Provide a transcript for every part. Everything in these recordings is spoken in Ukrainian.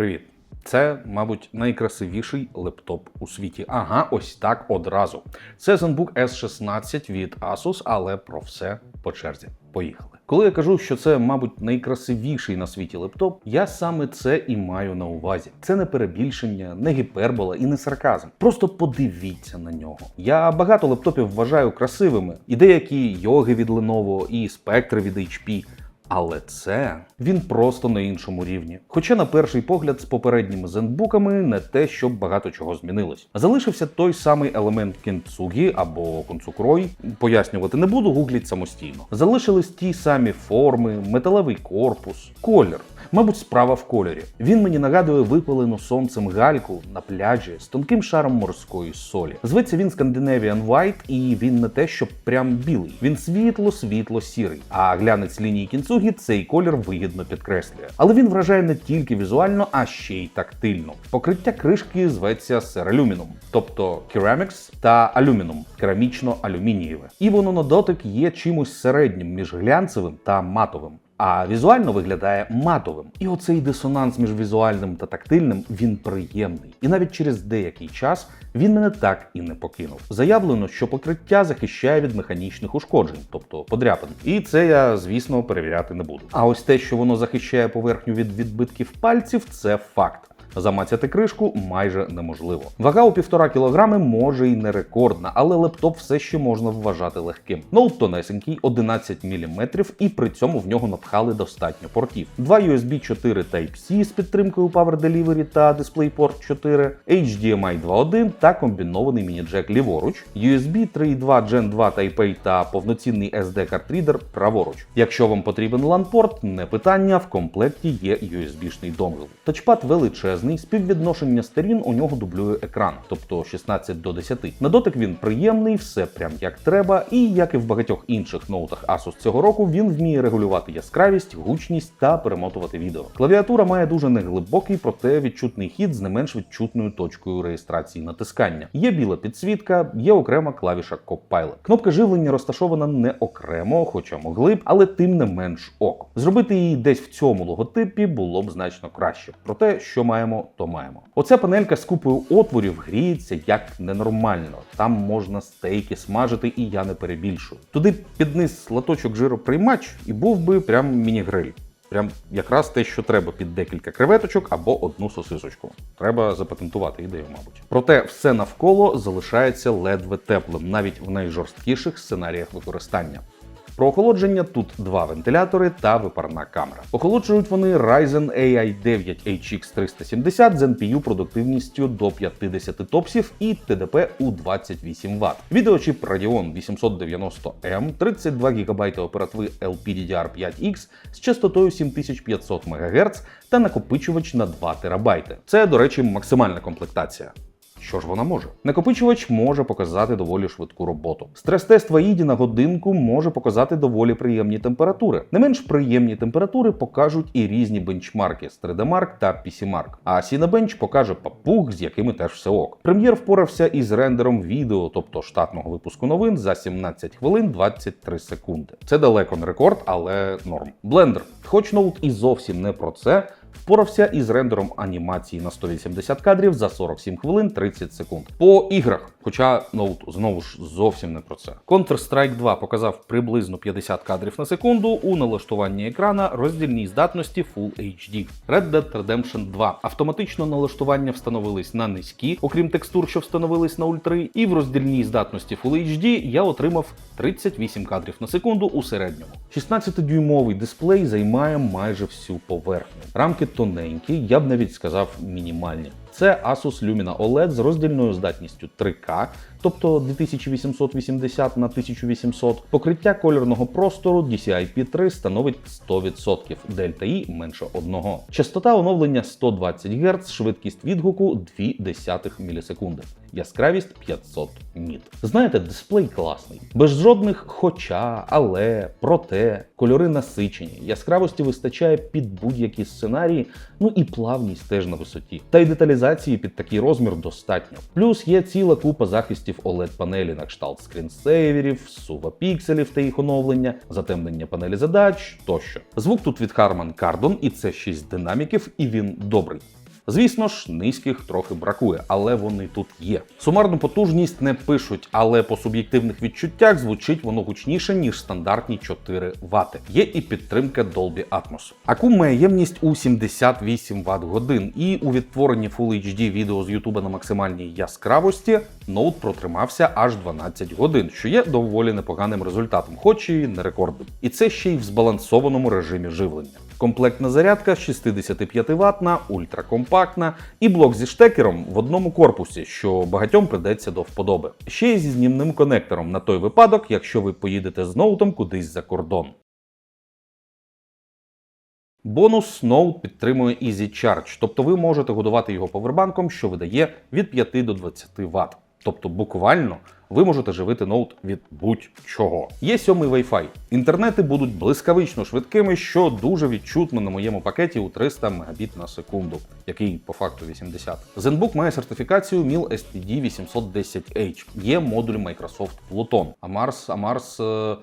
Привіт! Це, мабуть, найкрасивіший лептоп у світі. Ага, ось так одразу. Це ZenBook S16 від Asus, але про все по черзі. Поїхали. Коли я кажу, що це, мабуть, найкрасивіший на світі лептоп, я саме це і маю на увазі. Це не перебільшення, не гіпербола і не сарказм. Просто подивіться на нього. Я багато лептопів вважаю красивими, і деякі йоги від Lenovo, і спектри від HP. Але це він просто на іншому рівні. Хоча, на перший погляд, з попередніми зенбуками не те, щоб багато чого змінилось. Залишився той самий елемент кінцугі або концукрой. Пояснювати не буду, гугліть самостійно. Залишились ті самі форми, металевий корпус, колір. Мабуть, справа в кольорі. Він мені нагадує випалену сонцем гальку на пляжі з тонким шаром морської солі. Зветься він Scandinavian White, і він не те, що прям білий. Він світло-світло сірий. А глянець лінії кінцугі цей колір вигідно підкреслює. Але він вражає не тільки візуально, а ще й тактильно. Покриття кришки зветься Ceraluminium, тобто Ceramics та Aluminum, керамічно-алюмінієве. І воно на дотик є чимось середнім між глянцевим та матовим. А візуально виглядає матовим. І оцей дисонанс між візуальним та тактильним він приємний. І навіть через деякий час він мене так і не покинув. Заявлено, що покриття захищає від механічних ушкоджень, тобто подряпин. І це я, звісно, перевіряти не буду. А ось те, що воно захищає поверхню від відбитків пальців, це факт. Замацяти кришку майже неможливо. Вага у півтора кілограми може й не рекордна, але лептоп все ще можна вважати легким. Ноут тонесенький, 11 мм, і при цьому в нього напхали достатньо портів. Два USB 4 Type-C з підтримкою Power Delivery та DisplayPort 4, HDMI 2.1 та комбінований міні-джек ліворуч, USB 3.2 Gen 2 Type-A та повноцінний SD-картрідер праворуч. Якщо вам потрібен LAN-порт, не питання, в комплекті є USB-шний донгл. Тачпад величезний, співвідношення сторін у нього дублює екран, тобто 16 до 10. На дотик він приємний, все прям як треба, і як і в багатьох інших ноутах Asus цього року, він вміє регулювати яскравість, гучність та перемотувати відео. Клавіатура має дуже неглибокий, проте відчутний хід з не менш відчутною точкою реєстрації натискання. Є біла підсвітка, є окрема клавіша Copilot. Кнопка живлення розташована не окремо, хоча могли б, але тим не менш ок. Зробити її десь в цьому логотипі було б значно краще. Проте, що маємо, то маємо. Оця панелька з купою отворів гріється як ненормально. Там можна стейки смажити, і я не перебільшую. Туди під низ латочок жироприймач і був би прям міні-гриль. Прям якраз те, що треба під декілька креветочок або одну сосисочку. Треба запатентувати ідею, мабуть. Проте все навколо залишається ледве теплим, навіть в найжорсткіших сценаріях використання. Про охолодження тут два вентилятори та випарна камера. Охолоджують вони Ryzen AI 9 HX 370 з NPU продуктивністю до 50 топсів і ТДП у 28 Вт. Відеочіп Radeon 890M, 32 ГБ оперативи LPDDR5X з частотою 7500 МГц та накопичувач на 2 ТБ. Це, до речі, максимальна комплектація. Що ж вона може? Накопичувач може показати доволі швидку роботу. Стрес-тест Ваїді на годинку може показати доволі приємні температури. Не менш приємні температури покажуть і різні бенчмарки з 3D Mark та PC Mark. А Cinebench покаже папуг, з якими теж все ок. Прем'єр впорався із рендером відео, тобто штатного випуску новин за 17 хвилин 23 секунди. Це далеко не рекорд, але норм. Blender, хоч ноут і зовсім не про це. Впорався із рендером анімації на 180 кадрів за 47 хвилин 30 секунд. По іграх, хоча ноут знову ж зовсім не про це. Counter-Strike 2 показав приблизно 50 кадрів на секунду у налаштуванні екрана роздільній здатності Full HD. Red Dead Redemption 2 автоматично налаштування встановились на низькі, окрім текстур, що встановились на ультри, і в роздільній здатності Full HD я отримав 38 кадрів на секунду у середньому. 16-дюймовий дисплей займає майже всю поверхню. Рамки тоненькі, я б навіть сказав мінімальні. Це Asus Lumina OLED з роздільною здатністю 3К, тобто 2880 на 1800. Покриття кольорного простору DCI-P3 становить 100%, Delta E менше 1. Частота оновлення 120 Гц, швидкість відгуку 0,2 мілісекунди. Яскравість 500 ніт. Знаєте, дисплей класний, без жодних хоча, але, проте, кольори насичені, яскравості вистачає під будь-які сценарії, ну і плавність теж на висоті. Та й деталізації під такий розмір достатньо. Плюс є ціла купа захистів oled панелі на кшталт скрінсейверів, сува пікселів та їх оновлення, затемнення панелі задач тощо. Звук тут від Harman Kardon, і це 6 динаміків, і він добрий. Звісно ж, низьких трохи бракує, але вони тут є. Сумарну потужність не пишуть, але по суб'єктивних відчуттях звучить воно гучніше, ніж стандартні 4 Вт. Є і підтримка Dolby Atmos. Акум має ємність у 78 Вт годин, і у відтворенні Full HD відео з YouTube на максимальній яскравості ноут протримався аж 12 годин, що є доволі непоганим результатом, хоч і не рекордним. І це ще й в збалансованому режимі живлення. Комплектна зарядка 65 ватна, ультракомпактна і блок зі штекером в одному корпусі, що багатьом придеться до вподоби. Ще й зі знімним конектором на той випадок, якщо ви поїдете з ноутом кудись за кордон. Бонус Note підтримує Easy Charge, тобто ви можете годувати його повербанком, що видає від 5 до 20 Вт. Тобто буквально ви можете живити ноут від будь-чого. Є сьомий Wi-Fi. Інтернети будуть блискавично швидкими, що дуже відчутно на моєму пакеті у 300 Мбіт на секунду, який по факту 80. ZenBook має сертифікацію MIL STD 810H. Є модуль Microsoft Pluton. А Mars, а е,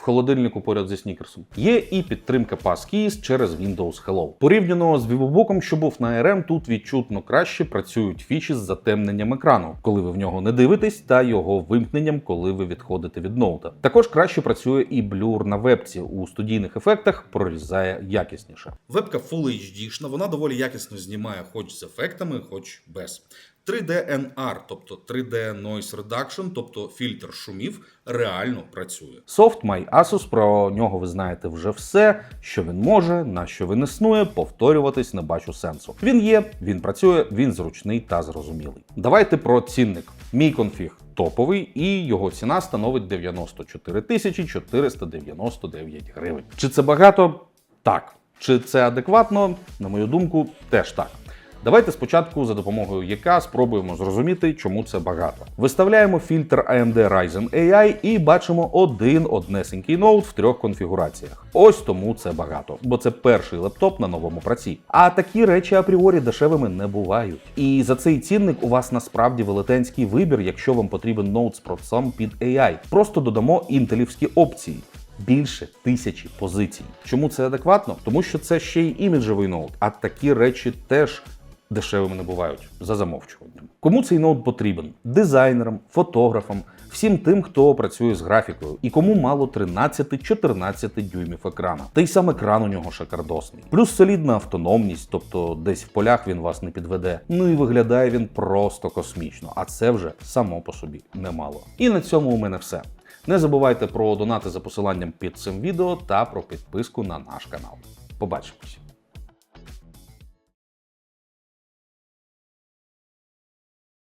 в холодильнику поряд зі снікерсом. Є і підтримка Passkeys через Windows Hello. Порівняно з VivoBook, що був на RM, тут відчутно краще працюють фічі з затемненням екрану, коли ви в нього не дивитесь, та його вимкненням, коли ви відходите від ноута. Також краще працює і блюр на вебці у студійних ефектах прорізає якісніше. Вебка Full HD, вона доволі якісно знімає хоч з ефектами, хоч без. 3D NR, тобто 3D Noise Reduction, тобто фільтр шумів, реально працює. Soft My Asus, про нього ви знаєте вже все, що він може, на що він існує, повторюватись не бачу сенсу. Він є, він працює, він зручний та зрозумілий. Давайте про цінник. Мій конфіг топовий, і його ціна становить 94 тисячі 499 гривень. Чи це багато? Так. Чи це адекватно? На мою думку, теж так. Давайте спочатку за допомогою ЯК спробуємо зрозуміти, чому це багато. Виставляємо фільтр AMD Ryzen AI і бачимо один однесенький ноут в трьох конфігураціях. Ось тому це багато, бо це перший лептоп на новому праці. А такі речі апріорі дешевими не бувають. І за цей цінник у вас насправді велетенський вибір, якщо вам потрібен ноут з процесом під AI. Просто додамо інтелівські опції більше тисячі позицій. Чому це адекватно? Тому що це ще й іміджевий ноут, а такі речі теж. Дешевими не бувають за замовчуванням. Кому цей ноут потрібен? Дизайнерам, фотографам, всім тим, хто працює з графікою, і кому мало 13-14 дюймів екрана. Та й сам екран у нього шикардосний. Плюс солідна автономність, тобто десь в полях він вас не підведе. Ну і виглядає він просто космічно, а це вже само по собі немало. І на цьому у мене все. Не забувайте про донати за посиланням під цим відео та про підписку на наш канал. Побачимось!